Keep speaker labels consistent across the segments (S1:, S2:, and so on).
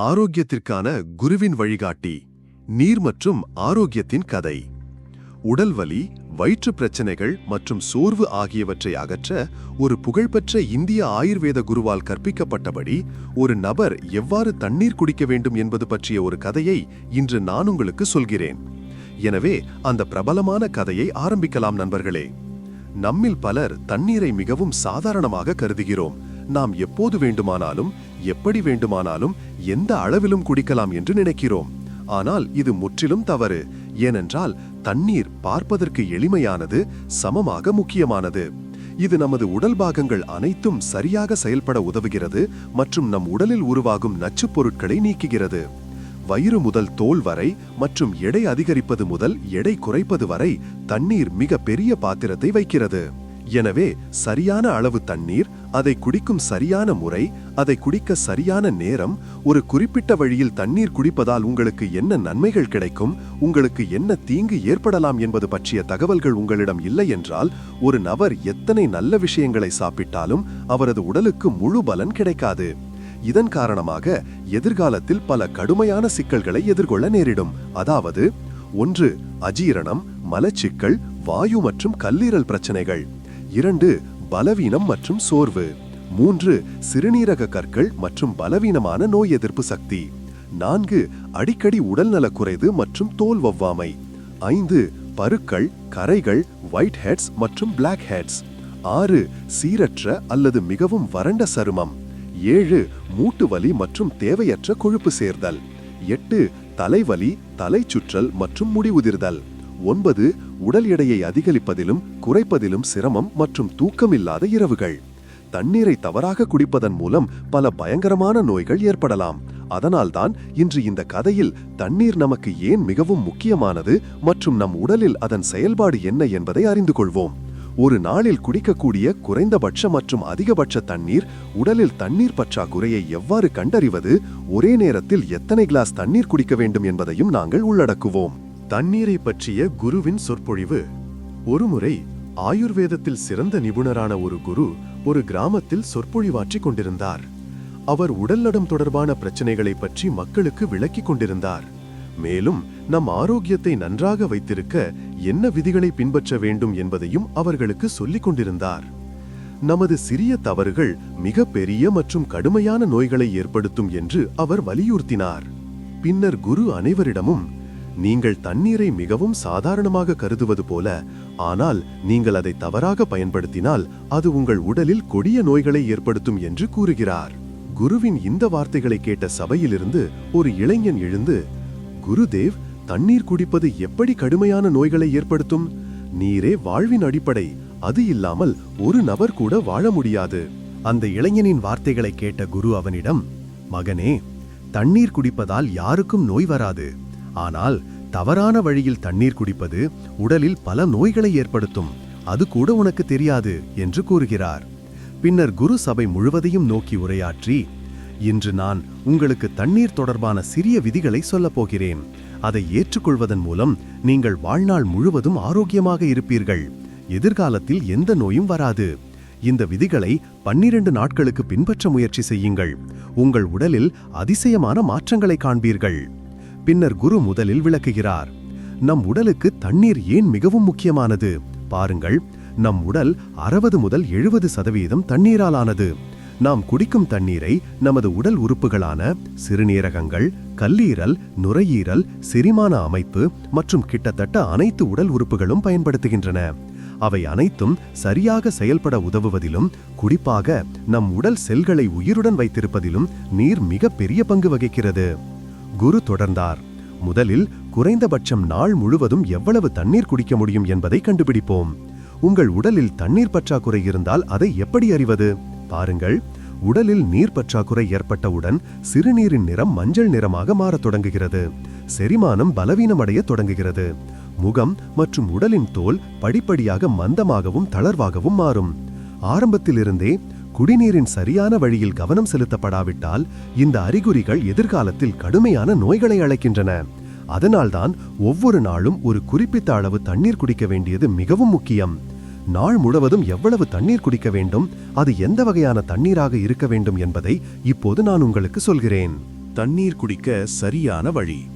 S1: ஆரோக்கியத்திற்கான குருவின் வழிகாட்டி நீர் மற்றும் ஆரோக்கியத்தின் கதை. உடல் வலி வயிற்று பிரச்சனைகள் மற்றும் சோர்வு ஆகியவற்றை அகற்ற ஒரு புகழ்பெற்ற இந்திய ஆயுர்வேத குருவால் கற்பிக்கப்பட்டபடி ஒரு நபர் எவ்வாறு தண்ணீர் குடிக்க வேண்டும் என்பது பற்றிய ஒரு கதையை இன்று நான் உங்களுக்கு சொல்கிறேன். எனவே அந்த பிரபலமான கதையை ஆரம்பிக்கலாம் நண்பர்களே. நம்மில் பலர் தண்ணீரை மிகவும் சாதாரணமாக கருதுகிறோம். நாம் எப்போது வேண்டுமானாலும் எப்படி வேண்டுமானாலும் எந்த அளவிலும் குடிக்கலாம் என்று நினைக்கிறோம். ஆனால் இது முற்றிலும் தவறு. ஏனென்றால் தண்ணீர் பார்ப்பதற்கு எளிமையானது சமமாக முக்கியமானது. இது நமது உடல் பாகங்கள் அனைத்தும் சரியாக செயல்பட உதவுகிறது மற்றும் நம் உடலில் உருவாகும் நச்சுப் பொருட்களை நீக்குகிறது. வயிறு முதல் தோல் வரை மற்றும் எடை அதிகரிப்பது முதல் எடை குறைப்பது வரை தண்ணீர் மிக பெரிய பாத்திரத்தை வைக்கிறது எனவே சரியான அளவு தண்ணீர் அதை குடிக்கும் சரியான முறை அதை குடிக்க சரியான நேரம் ஒரு குறிப்பிட்ட வழியில் தண்ணீர் குடிப்பதால் உங்களுக்கு என்ன நன்மைகள் கிடைக்கும் உங்களுக்கு என்ன தீங்கு ஏற்படலாம் என்பது பற்றிய தகவல்கள் உங்களிடம் இல்லை என்றால் ஒரு நபர் எத்தனை நல்ல விஷயங்களை சாப்பிட்டாலும் அவரது உடலுக்கு முழு பலன் கிடைக்காது. இதன் காரணமாக எதிர்காலத்தில் பல கடுமையான சிக்கல்களை எதிர்கொள்ள நேரிடும். அதாவது ஒன்று அஜீரணம் மலச்சிக்கல் வாயு மற்றும் கல்லீரல் பிரச்சனைகள். இரண்டு பலவீனம் மற்றும் சோர்வு. மூன்று சிறுநீரக கற்கள் மற்றும் பலவீனமான நோய் எதிர்ப்பு சக்தி. நான்கு அடிக்கடி உடல்நலக் குறைவு மற்றும் தோல் ஒவ்வாமை ஐந்து பருக்கள் கரைகள் ஒயிட் ஹெட்ஸ் மற்றும் பிளாக் ஹெட்ஸ் ஆறு சீரற்ற அல்லது மிகவும் வறண்ட சருமம். ஏழு மூட்டு வலி மற்றும் தேவையற்ற கொழுப்பு சேர்தல். எட்டு தலைவலி தலைச்சுற்றல் மற்றும் முடிவுதிர்தல் ஒன்பது உடல் எடையை அதிகரிப்பதிலும் குறைப்பதிலும் சிரமம் மற்றும் தூக்கமில்லாத இரவுகள். தண்ணீரை தவறாக குடிப்பதன் மூலம் பல பயங்கரமான நோய்கள் ஏற்படலாம். அதனால்தான் இன்று இந்த கதையில் தண்ணீர் நமக்கு ஏன் மிகவும் முக்கியமானது மற்றும் நம் உடலில் அதன் செயல்பாடு என்ன என்பதை அறிந்து கொள்வோம். ஒரு நாளில் குடிக்கக்கூடிய குறைந்தபட்ச மற்றும் அதிகபட்ச தண்ணீர் உடலில் தண்ணீர் பற்றாக்குறையை எவ்வாறு கண்டறிவது ஒரே நேரத்தில் எத்தனை கிளாஸ் தண்ணீர் குடிக்க வேண்டும் என்பதையும் நாங்கள் உள்ளடக்குவோம். தண்ணீரை பற்றிய குருவின் சொற்பொழிவு. ஒருமுறை ஆயுர்வேதத்தில் சிறந்த நிபுணரான ஒரு குரு ஒரு கிராமத்தில் சொற்பொழிவாற்றிக் கொண்டிருந்தார். அவர் உடல்நடம் தொடர்பான பிரச்சனைகளை பற்றி மக்களுக்கு விளக்கிக் கொண்டிருந்தார். மேலும் நம் ஆரோக்கியத்தை நன்றாக வைத்திருக்க என்ன விதிகளை பின்பற்ற வேண்டும் என்பதையும் அவர்களுக்கு சொல்லிக் கொண்டிருந்தார். நமது சிறிய தவறுகள் மிக பெரிய மற்றும் கடுமையான நோய்களை ஏற்படுத்தும் என்று அவர் வலியுறுத்தினார். பின்னர் குரு அனைவரிடமும் நீங்கள் தண்ணீரை மிகவும் சாதாரணமாக கருதுவது போல ஆனால் நீங்கள் அதை தவறாக பயன்படுத்தினால் அது உங்கள் உடலில் கொடிய நோய்களை ஏற்படுத்தும் என்று கூறுகிறார். குருவின் இந்த வார்த்தைகளை கேட்ட சபையிலிருந்து ஒரு இளைஞன் எழுந்து குருதேவ் தண்ணீர் குடிப்பது எப்படி கடுமையான நோய்களை ஏற்படுத்தும்? நீரே வாழ்வின் அடிப்படை அது இல்லாமல் ஒரு நபர் கூட வாழ முடியாது. அந்த இளைஞனின் வார்த்தைகளை கேட்ட குரு அவனிடம் மகனே தண்ணீர் குடிப்பதால் யாருக்கும் நோய் வராது. ஆனால் தவறான வழியில் தண்ணீர் குடிப்பது உடலில் பல நோய்களை ஏற்படுத்தும். அது கூட உனக்கு தெரியாது என்று கூறுகிறார். பின்னர் குரு சபை முழுவதையும் நோக்கி உரையாற்றி இன்று நான் உங்களுக்கு தண்ணீர் தொடர்பான சிறிய விதிகளை சொல்லப் போகிறேன். அதை ஏற்றுக்கொள்வதன் மூலம் நீங்கள் வாழ்நாள் முழுவதும் ஆரோக்கியமாக இருப்பீர்கள். எதிர்காலத்தில் எந்த நோயும் வராது. இந்த விதிகளை பன்னிரண்டு நாட்களுக்கு பின்பற்ற முயற்சி செய்யுங்கள். உங்கள் உடலில் அதிசயமான மாற்றங்களை காண்பீர்கள். பின்னர் குரு முதலில் விளக்குகிறார். நம் உடலுக்கு தண்ணீர் ஏன் மிகவும் முக்கியமானது? பாருங்கள் நம் உடல் அறுபது முதல் எழுபது சதவீதம் தண்ணீராலானது நாம் குடிக்கும் தண்ணீரை நமது உடல் உறுப்புகளான சிறுநீரகங்கள் கல்லீரல் நுரையீரல் செரிமான அமைப்பு மற்றும் கிட்டத்தட்ட அனைத்து உடல் உறுப்புகளும் பயன்படுத்துகின்றன. அவை அனைத்தும் சரியாக செயல்பட உதவுவதிலும் குறிப்பாக நம் உடல் செல்களை உயிருடன் வைத்திருப்பதிலும் நீர் மிக பெரிய பங்கு வகிக்கிறது. குரு தொடர்ந்தார். முதலில் குறைந்தபட்சம் நாள் முழுவதும் எவ்வளவு தண்ணீர் குடிக்க முடியும் என்பதை கண்டுபிடிப்போம். உங்கள் உடலில் தண்ணீர் பற்றாக்குறை இருந்தால் அதை எப்படி அறிவது? பாருங்கள். உடலில் நீர் பற்றாக்குறை ஏற்பட்டவுடன் சிறுநீரின் நிறம் மஞ்சள் நிறமாக மாறத் தொடங்குகிறது. செரிமானம் பலவீனமடைய தொடங்குகிறது. முகம் மற்றும் உடலின் தோல் படிப்படியாக மந்தமாகவும் தளர்வாகவும் மாறும். ஆரம்பத்திலிருந்தே குடிநீரின் சரியான வழியில் கவனம் செலுத்தப்படாவிட்டால் இந்த அறிகுறிகள் எதிர்காலத்தில் கடுமையான நோய்களை அழைக்கின்றன. அதனால்தான் ஒவ்வொரு நாளும் ஒரு குறிப்பிட்ட அளவு தண்ணீர் குடிக்க வேண்டியது மிகவும் முக்கியம். நாள் முழுவதும் எவ்வளவு தண்ணீர் குடிக்க வேண்டும் அது எந்த வகையான தண்ணீராக இருக்க வேண்டும் என்பதை இப்போது நான் உங்களுக்கு சொல்கிறேன். தண்ணீர் குடிக்க சரியான வழி.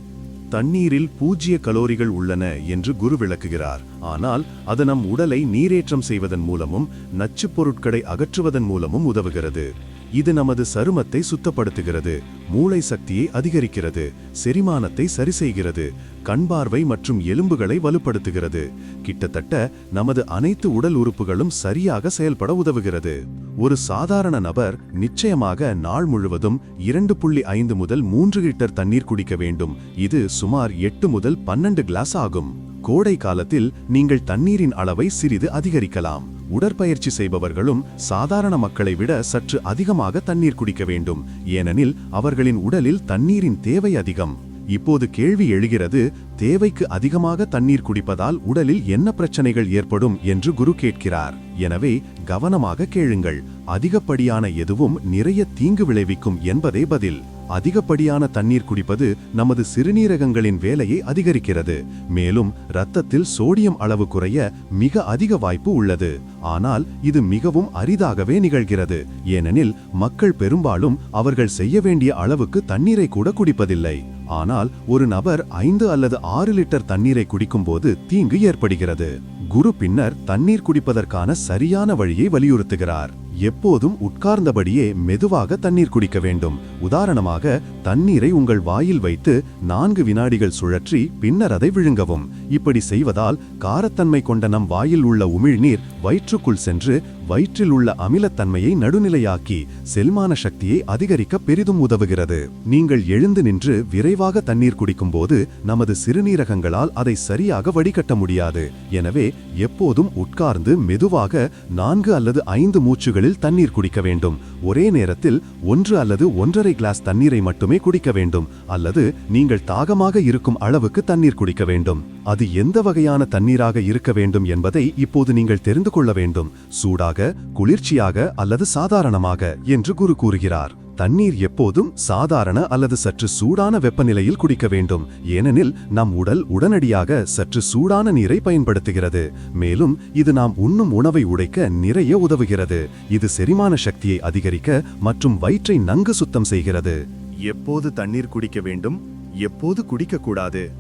S1: தண்ணீரில் பூஜ்ய கலோரிகள் உள்ளன என்று குரு விளக்குகிறார். ஆனால் அது நம் உடலை நீரேற்றம் செய்வதன் மூலமும் நச்சுப் பொருட்களை அகற்றுவதன் மூலமும் உதவுகிறது. இது நமது சருமத்தை சுத்தப்படுத்துகிறது மூளை சக்தியை அதிகரிக்கிறது செரிமானத்தை சரிசெய்கிறது கண்பார்வை மற்றும் எலும்புகளை வலுப்படுத்துகிறது. கிட்டத்தட்ட நமது அனைத்து உடல் உறுப்புகளும் சரியாக செயல்பட உதவுகிறது. ஒரு சாதாரண நபர் நிச்சயமாக நாள் முழுவதும் இரண்டு புள்ளி ஐந்து முதல் மூன்று லிட்டர் தண்ணீர் குடிக்க வேண்டும். இது சுமார் எட்டு முதல் பன்னெண்டு கிளாஸ் ஆகும். கோடை காலத்தில் நீங்கள் தண்ணீரின் அளவை சிறிது அதிகரிக்கலாம். உடற்பயிற்சி செய்பவர்களும் சாதாரண மக்களை விட சற்று அதிகமாக தண்ணீர் குடிக்க வேண்டும். ஏனெனில் அவர்களின் உடலில் தண்ணீரின் தேவை அதிகம். இப்போது கேள்வி எழுகிறது தேவைக்கு அதிகமாக தண்ணீர் குடிப்பதால் உடலில் என்ன பிரச்சனைகள் ஏற்படும் என்று குரு கேட்கிறார். எனவே கவனமாக கேளுங்கள். அதிகப்படியான எதுவும் நிறைய தீங்கு விளைவிக்கும் என்பதே பதில். அதிகப்படியான தண்ணீர் குடிப்பது நமது சிறுநீரகங்களின் வேலையை அதிகரிக்கிறது. மேலும் இரத்தத்தில் சோடியம் அளவு குறைய மிக அதிக வாய்ப்பு உள்ளது. ஆனால் இது மிகவும் அரிதாகவே நிகழ்கிறது. ஏனெனில் மக்கள் பெரும்பாலும் அவர்கள் செய்ய வேண்டிய அளவுக்கு தண்ணீரை கூட குடிப்பதில்லை. ஆனால் ஒரு நபர் ஐந்து அல்லது ஆறு லிட்டர் தண்ணீரை குடிக்கும்போது தீங்கு ஏற்படுகிறது. குரு பின்னர் தண்ணீர் குடிப்பதற்கான சரியான வழியை வலியுறுத்துகிறார். எப்போதும் உட்கார்ந்தபடியே மெதுவாக தண்ணீர் குடிக்க வேண்டும். உதாரணமாக தண்ணீரை உங்கள் வாயில் வைத்து நான்கு வினாடிகள் சுழற்றி பின்னர் அதை விழுங்கவும். இப்படி செய்வதால் காரத்தன்மை கொண்ட நம் வாயில் உள்ள உமிழ்நீர் வயிற்றுக்குள் சென்று வயிற்றில் உள்ள அமிலத்தன்மையை நடுநிலையாக்கி செல்மான சக்தியை அதிகரிக்க பெரிதும் உதவுகிறது. நீங்கள் எழுந்து நின்று விரைவாக தண்ணீர் குடிக்கும்போது நமது சிறுநீரகங்களால் அதை சரியாக வடிகட்ட முடியாது. எனவே எப்போதும் உட்கார்ந்து மெதுவாக நான்கு அல்லது ஐந்து மூச்சுகளில் தண்ணீர் குடிக்க வேண்டும். ஒரே நேரத்தில் ஒன்று அல்லது ஒன்றரை கிளாஸ் தண்ணீரை மட்டுமே குடிக்க வேண்டும். அல்லது நீங்கள் தாகமாக இருக்கும் அளவுக்கு தண்ணீர் குடிக்க வேண்டும். அது எந்த வகையான தண்ணீராக இருக்க வேண்டும் என்பதை இப்போது நீங்கள் தெரிந்து கொள்ள வேண்டும். சூடாக குளிர்ச்சியாக அல்லது சாதாரணமாக என்று குரு கூறுகிறார். தண்ணீர் எப்போதும் சாதாரண அல்லது சற்று சூடான வெப்பநிலையில் குடிக்க வேண்டும். ஏனெனில் நம் உடல் உடனடியாக சற்று சூடான நீரை பயன்படுத்துகிறது. மேலும் இது நாம் உண்ணும் உணவை உடைக்க நிறைய உதவுகிறது. இது செரிமான சக்தியை அதிகரிக்க மற்றும் வயிற்றை நன்கு சுத்தம் செய்கிறது. எப்போது தண்ணீர் குடிக்க வேண்டும்? எப்போது குடிக்கக்கூடாது?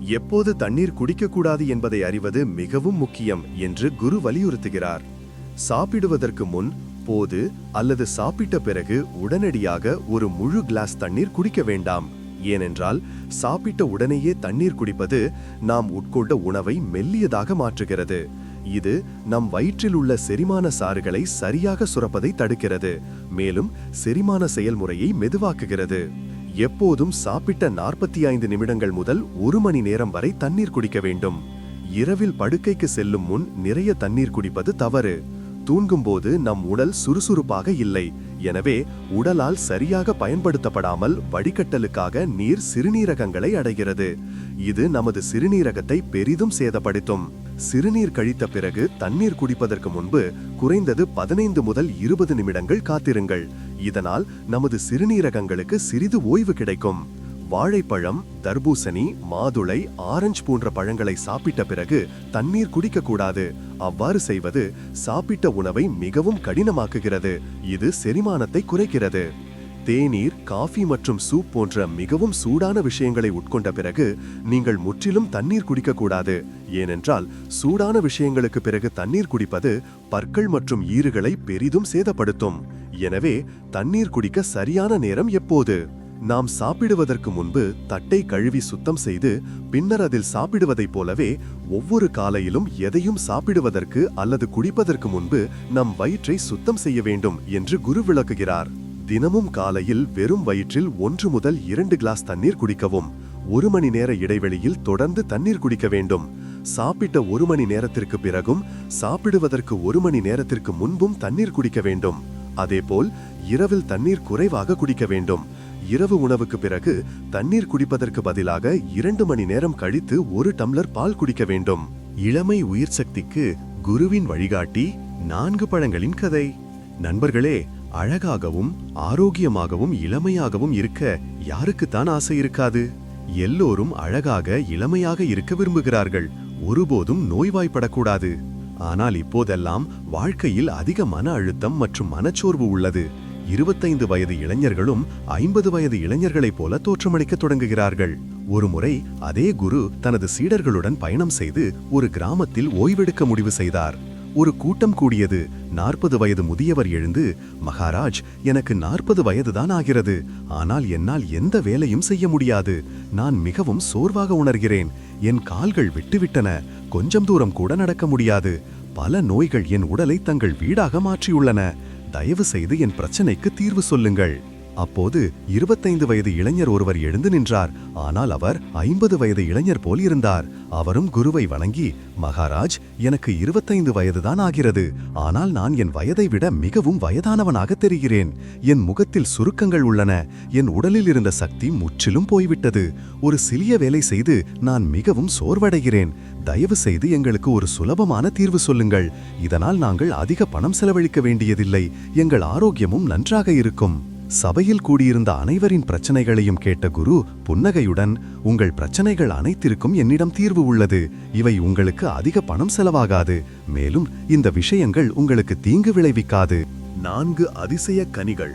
S1: எப்போது தண்ணீர் குடிக்கக்கூடாது என்பதை அறிவது மிகவும் முக்கியம் என்று குரு வலியுறுத்துகிறார். சாப்பிடுவதற்கு முன் போது அல்லது சாப்பிட்ட பிறகு உடனடியாக ஒரு முழு கிளாஸ் தண்ணீர் குடிக்க வேண்டாம். ஏனென்றால் சாப்பிட்ட உடனேயே தண்ணீர் குடிப்பது நாம் உட்கொண்ட உணவை மெல்லியதாக மாற்றுகிறது. இது நம் வயிற்றில் உள்ள செரிமான சாறுகளை சரியாக சுரப்பதை தடுக்கிறது. மேலும் செரிமான செயல்முறையை மெதுவாக்குகிறது. எப்போதும் சாப்பிட்ட நாற்பத்தி ஐந்து நிமிடங்கள் முதல் ஒரு மணி நேரம் வரை தண்ணீர் குடிக்க வேண்டும். இரவில் படுக்கைக்கு செல்லும் முன் நிறைய தண்ணீர் குடிப்பது தவறு. தூங்கும்போது நம் உடல் சுறுசுறுப்பாக இல்லை. எனவே உடலால் சரியாக பயன்படுத்தப்படாமல் வடிகட்டலுக்காக நீர் சிறுநீரகங்களை அடைகிறது. இது நமது சிறுநீரகத்தை பெரிதும் சேதப்படுத்தும். சிறுநீர் கழித்த பிறகு தண்ணீர் குடிப்பதற்கு முன்பு குறைந்தது பதினைந்து முதல் இருபது நிமிடங்கள் காத்திருங்கள். இதனால் நமது சிறுநீரகங்களுக்கு சிறிது ஓய்வு கிடைக்கும். வாழைப்பழம் தர்பூசணி மாதுளை ஆரஞ்சு போன்ற பழங்களை சாப்பிட்ட பிறகு தண்ணீர் குடிக்கக்கூடாது. அவ்வாறு செய்வது சாப்பிட்ட உணவை மிகவும் கடினமாக்குகிறது. இது செரிமானத்தை குறைக்கிறது. தேநீர் காஃபி மற்றும் சூப் போன்ற மிகவும் சூடான விஷயங்களை உட்கொண்ட பிறகு நீங்கள் முற்றிலும் தண்ணீர் குடிக்கக்கூடாது. ஏனென்றால் சூடான விஷயங்களுக்கு பிறகு தண்ணீர் குடிப்பது பற்கள் மற்றும் ஈறுகளை பெரிதும் சேதப்படுத்தும். எனவே தண்ணீர் குடிக்க சரியான நேரம் எப்போது? நாம் சாப்பிடுவதற்கு முன்பு தட்டை கழுவி சுத்தம் செய்து பின்னர் அதில் சாப்பிடுவதைப் போலவே ஒவ்வொரு காலையிலும் எதையும் சாப்பிடுவதற்கு அல்லது குடிப்பதற்கு முன்பு நம் வயிற்றை சுத்தம் செய்ய வேண்டும் என்று குரு விளக்குகிறார். தினமும் காலையில் வெறும் வயிற்றில் ஒன்று முதல் இரண்டு கிளாஸ் தண்ணீர் குடிக்கவும். ஒரு மணி நேர இடைவெளியில் தொடர்ந்து தண்ணீர் குடிக்க வேண்டும். சாப்பிட்ட ஒரு மணி நேரத்திற்கு பிறகும் சாப்பிடுவதற்கு ஒரு மணி நேரத்திற்கு முன்பும் தண்ணீர் குடிக்க வேண்டும். அதேபோல் இரவில் தண்ணீர் குறைவாக குடிக்க வேண்டும். இரவு உணவுக்கு பிறகு தண்ணீர் குடிப்பதற்கு பதிலாக இரண்டு மணி நேரம் கழித்து ஒரு டம்ளர் பால் குடிக்க வேண்டும். இளமை உயிர் சக்திக்கு குருவின் வழிகாட்டி நான்கு பழங்களின் கதை. நண்பர்களே அழகாகவும் ஆரோக்கியமாகவும் இளமையாகவும் இருக்க யாருக்குத்தான் ஆசை இருக்காது. எல்லோரும் அழகாக இளமையாக இருக்க விரும்புகிறார்கள். ஒருபோதும் நோய்வாய்ப்படக்கூடாது. ஆனால் இப்போதெல்லாம் வாழ்க்கையில் அதிக மன அழுத்தம் மற்றும் மனச்சோர்வு உள்ளது. இருபத்தைந்து வயது இளைஞர்களும் ஐம்பது வயது இளைஞர்களைப் போல தோற்றமளிக்கத் தொடங்குகிறார்கள். ஒருமுறை அதே குரு தனது சீடர்களுடன் பயணம் செய்து ஒரு கிராமத்தில் ஓய்வெடுக்க முடிவு செய்தார். ஒரு கூட்டம் கூடியது. நாற்பது வயது முதியவர் எழுந்து மகாராஜ் எனக்கு நாற்பது வயதுதான் ஆகிறது. ஆனால் என்னால் எந்த வேலையும் செய்ய முடியாது. நான் மிகவும் சோர்வாக உணர்கிறேன். என் கால்கள் விட்டுவிட்டன. கொஞ்சம் தூரம் கூட நடக்க முடியாது. பல நோய்கள் என் உடலை தங்கள் வீடாக மாற்றியுள்ளன. தயவு செய்து என் பிரச்சனைக்கு தீர்வு சொல்லுங்கள். அப்போது இருபத்தைந்து வயது இளைஞர் ஒருவர் எழுந்து நின்றார். ஆனால் அவர் ஐம்பது வயது இளைஞர் போல் இருந்தார். அவரும் குருவை வணங்கி மகாராஜ் எனக்கு இருபத்தைந்து வயதுதான் ஆகிறது. ஆனால் நான் என் வயதை விட மிகவும் வயதானவனாக தெரிகிறேன். என் முகத்தில் சுருக்கங்கள் உள்ளன. என் உடலில் இருந்த சக்தி முற்றிலும் போய்விட்டது. ஒரு சிறிய வேலை செய்து நான் மிகவும் சோர்வடைகிறேன். தயவு செய்து எங்களுக்கு ஒரு சுலபமான தீர்வு சொல்லுங்கள். இதனால் நாங்கள் அதிக பணம் செலவழிக்க வேண்டியதில்லை. எங்கள் ஆரோக்கியமும் நன்றாக இருக்கும். சபையில் கூடியிருந்த அனைவரின் பிரச்சனைகளையும் கேட்ட குரு புன்னகையுடன் உங்கள் பிரச்சனைகள் அனைத்திற்கும் என்னிடம் தீர்வு உள்ளது. இவை உங்களுக்கு அதிக பணம் செலவாகாது. மேலும் இந்த விஷயங்கள் உங்களுக்கு தீங்கு விளைவிக்காது. நான்கு அதிசய கனிகள்.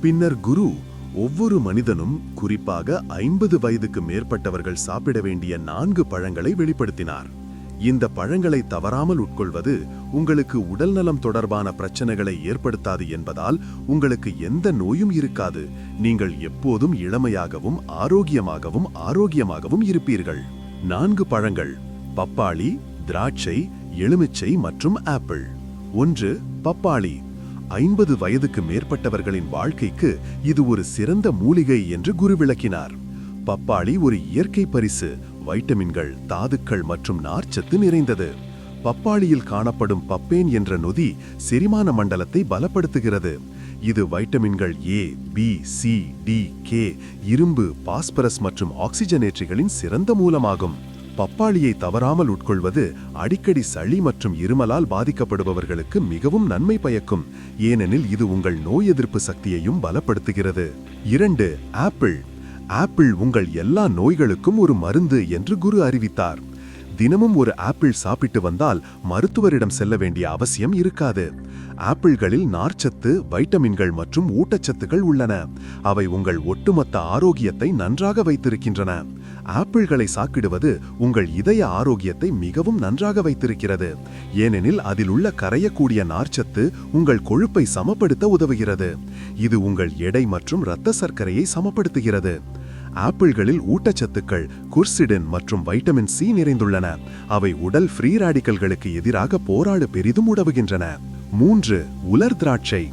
S1: பின்னர் குரு ஒவ்வொரு மனிதனும் குறிப்பாக ஐம்பது வயதுக்கு மேற்பட்டவர்கள் சாப்பிட வேண்டிய நான்கு பழங்களை வெளிப்படுத்தினார். இந்த பழங்களை தவறாமல் உட்கொள்வது உங்களுக்கு உடல் நலம் தொடர்பான பிரச்சனைகளை ஏற்படுத்தாது என்பதால் உங்களுக்கு எந்த நோயும் இருக்காது. நீங்கள் எப்போதும் இளமையாகவும் ஆரோக்கியமாகவும் ஆரோக்கியமாகவும் இருப்பீர்கள். நான்கு பழங்கள். பப்பாளி திராட்சை எலுமிச்சை மற்றும் ஆப்பிள். ஒன்று பப்பாளி. ஐம்பது வயதுக்கு மேற்பட்டவர்களின் வாழ்க்கைக்கு இது ஒரு சிறந்த மூலிகை என்று குரு விளக்கினார் பப்பாளி ஒரு இயற்கை பரிசு வைட்டமின்கள் தாதுக்கள் மற்றும் நார்ச்சத்து நிறைந்தது. பப்பாளியில் காணப்படும் பப்பேன் என்ற நொதி செரிமான மண்டலத்தை பலப்படுத்துகிறது. இது வைட்டமின்கள் A B C D K இரும்பு பாஸ்பரஸ் மற்றும் ஆக்சிஜனேற்றிகளின் சிறந்த மூலமாகும். பப்பாளியை தவறாமல் உட்கொள்வது அடிக்கடி சளி மற்றும் இருமலால் பாதிக்கப்படுபவர்களுக்கு மிகவும் நன்மை பயக்கும். ஏனெனில் இது உங்கள் நோய் எதிர்ப்பு சக்தியையும் பலப்படுத்துகிறது. இரண்டு ஆப்பிள். ஆப்பிள் உங்கள் எல்லா நோய்களுக்கும் ஒரு மருந்து என்று குரு அறிவித்தார். தினமும் ஒரு ஆப்பிள் சாப்பிட்டு வந்தால் மருத்துவரிடம் செல்ல வேண்டிய அவசியம் இருக்காது. ஆப்பிள்களில் நார்ச்சத்து வைட்டமின்கள் மற்றும் ஊட்டச்சத்துக்கள் உள்ளன. அவை உங்கள் ஒட்டுமொத்த ஆரோக்கியத்தை நன்றாக வைத்திருக்கின்றன. ஆப்பிள்களை சாக்கிடுவது உங்கள் இதய ஆரோக்கியத்தை மிகவும் நன்றாக வைத்திருக்கிறது. ஏனெனில் அதில் உள்ள கரையக்கூடிய நார்ச்சத்து உங்கள் கொழுப்பை சமப்படுத்த உதவுகிறது. இது உங்கள் எடை மற்றும் இரத்த சர்க்கரையை சமப்படுத்துகிறது. ஆப்பிள்களில் ஊட்டச்சத்துக்கள் குர்சிடின் மற்றும் வைட்டமின் சி நிறைந்துள்ளன. அவை உடல் ஃப்ரீ ராடிக்கல்களுக்கு எதிராக போராடு பெரிதும் உதவுகின்றன. மூன்று உலர் திராட்சை.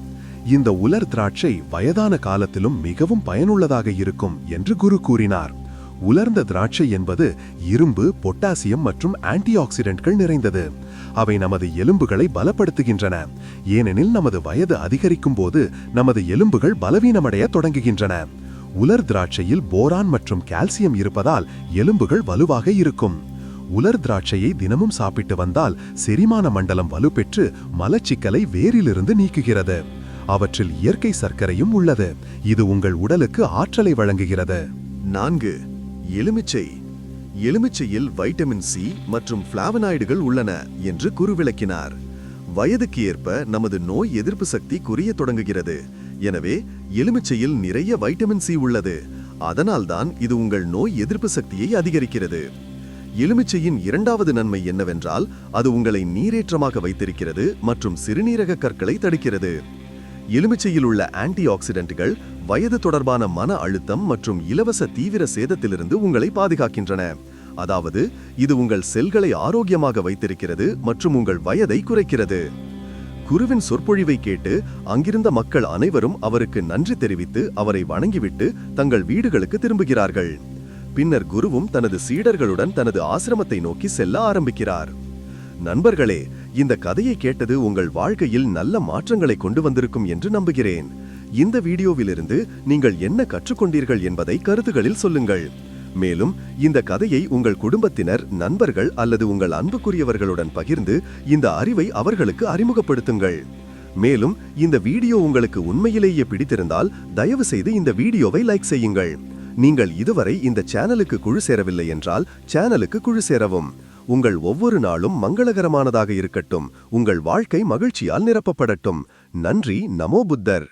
S1: இந்த உலர் திராட்சை வயதான காலத்திலும் மிகவும் பயனுள்ளதாக இருக்கும் என்று குரு கூறினார். உலர்ந்த திராட்சை என்பது இரும்பு பொட்டாசியம் மற்றும் ஆன்டிஆக்சிடென்ட்கள் நிறைந்தது. அவை நமது எலும்புகளை பலப்படுத்துகின்றன. ஏனெனில் நமது வயது அதிகரிக்கும் போது நமது எலும்புகள் பலவீனமடைய தொடங்குகின்றன. உலர் திராட்சையில் போரான் மற்றும் கால்சியம் இருப்பதால் எலும்புகள் வலுவாக இருக்கும். உலர் திராட்சையை தினமும் சாப்பிட்டு வந்தால் செரிமான மண்டலம் வலுப்பெற்று மலச்சிக்கலை வேரிலிருந்து நீக்குகிறது. அவற்றில் இயற்கை சர்க்கரையும் உள்ளது. இது உங்கள் உடலுக்கு ஆற்றலை வழங்குகிறது. நான்கு. எலுமிச்சை. எலுமிச்சையில் வைட்டமின் சி மற்றும் பிளாவனாய்டுகள் உள்ளன என்று குரு விளக்கினார் வயதுக்கு ஏற்ப நமது நோய் எதிர்ப்பு சக்தி குறைய தொடங்குகிறது. எனவே எலுமிச்சையில் நிறைய வைட்டமின் சி உள்ளது. அதனால்தான் இது உங்கள் நோய் எதிர்ப்பு சக்தியை அதிகரிக்கிறது. எலுமிச்சையின் இரண்டாவது நன்மை என்னவென்றால் அது உங்களை நீரேற்றமாக வைத்திருக்கிறது மற்றும் சிறுநீரக கற்களை தடுக்கிறது. எலுமிச்சையில் உள்ள ஆன்டி ஆக்சிடென்ட்கள் வயது தொடர்பான மன அழுத்தம் மற்றும் இலவச தீவிர சேதத்திலிருந்து உங்களை பாதுகாக்கின்றன. அதாவது இது உங்கள் செல்களை ஆரோக்கியமாக வைத்திருக்கிறது மற்றும் உங்கள் வயதை குறைக்கிறது. குருவின் சொற்பொழிவை கேட்டு அங்கிருந்த மக்கள் அனைவரும் அவருக்கு நன்றி தெரிவித்து அவரை வணங்கிவிட்டு தங்கள் வீடுகளுக்கு திரும்புகிறார்கள். பின்னர் குருவும் தனது சீடர்களுடன் தனது ஆசிரமத்தை நோக்கி செல்ல ஆரம்பிக்கிறார். நண்பர்களே இந்த கதையை கேட்டது உங்கள் வாழ்க்கையில் நல்ல மாற்றங்களை கொண்டு வந்திருக்கும் என்று நம்புகிறேன். இந்த வீடியோவிலிருந்து நீங்கள் என்ன கற்றுக்கொண்டீர்கள் என்பதை கருத்துகளில் சொல்லுங்கள். மேலும் இந்த கதையை உங்கள் குடும்பத்தினர் நண்பர்கள் அல்லது உங்கள் அன்புக்குரியவர்களுடன் பகிர்ந்து இந்த அறிவை அவர்களுக்கு அறிமுகப்படுத்துங்கள். மேலும் இந்த வீடியோ உங்களுக்கு உண்மையிலேயே பிடித்திருந்தால் தயவு செய்து இந்த வீடியோவை லைக் செய்யுங்கள். நீங்கள் இதுவரை இந்த சேனலுக்கு குழு சேரவில்லை என்றால் சேனலுக்கு குழு சேரவும். உங்கள் ஒவ்வொரு நாளும் மங்களகரமானதாக இருக்கட்டும். உங்கள் வாழ்க்கை மகிழ்ச்சியால் நிரப்பப்படட்டும். நன்றி நமோ புத்தர்.